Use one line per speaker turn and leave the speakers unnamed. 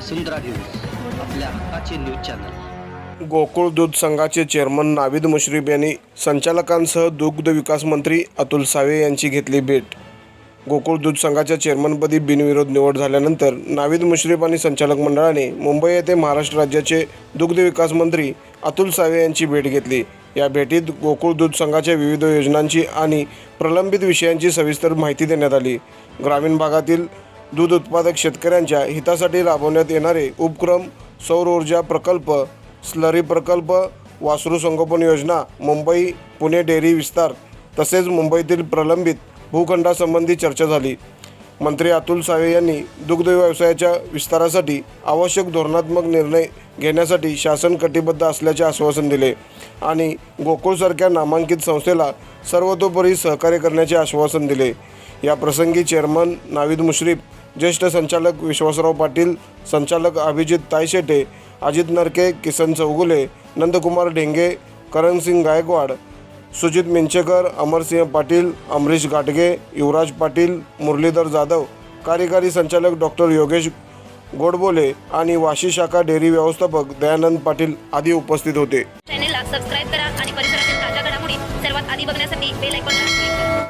वसुंधरा news आपल्या हक्काचे news channel.
Gokul दूध संघाचे चेअरमन नाविद मुश्रीफ यांनी संचालकांसह दुग्ध विकास मंत्री अतुल सावे यांची घेतली भेट. गोकुळ दूध संघाच्या चेअरमनपदी बिनविरोध निवड झाल्यानंतर नाविद मुश्रीफ आणि संचालक मंडळाने मुंबई येथे महाराष्ट्र राज्याचे दुग्ध विकास मंत्री अतुल सावे यांची भेट घेतली. या भेटीत गोकुळ दूध संघाच्या विविध योजनांची आणि प्रलंबित विषयांची सविस्तर माहिती देण्यात आली. ग्रामीण भागातील दूध उत्पादक शेतकऱ्यांच्या हितासाठी राबवण्यात येणारे उपक्रम सौर ऊर्जा प्रकल्प स्लरी प्रकल्प वासरू संगोपन योजना मुंबई पुणे डेअरी विस्तार तसेच मुंबईतील प्रलंबित भूखंडासंबंधी चर्चा झाली. मंत्री अतुल सावे यांनी दुग्ध व्यवसायाच्या विस्तारासाठी आवश्यक धोरणात्मक निर्णय घेण्यासाठी शासन कटिबद्ध असल्याचे आश्वासन दिले आणि गोकुळसारख्या नामांकित संस्थेला सर्वतोपरी सहकार्य करण्याचे आश्वासन दिले. या प्रसंगी चेअरमन नाविद मुश्रीफ ज्येष्ठ संचालक विश्वासराव पाटील संचालक अभिजित तायशेटे अजित नरके किसन चौगुले नंदकुमार ढेंगे करणसिंग गायकवाड सुजित मिंचेकर अमरसिंह पाटील अमरीश घाटगे युवराज पाटील मुरलीधर जाधव कार्यकारी संचालक डॉक्टर योगेश गोडबोले आणि वाशी शाखा डेअरी व्यवस्थापक दयानंद पाटील आदी उपस्थित होते.
चॅनेलला सबस्क्राईब करा आणि परिसरातील ताज्या घडामोडी सर्वात आधी बघण्यासाठी बेल आयकॉन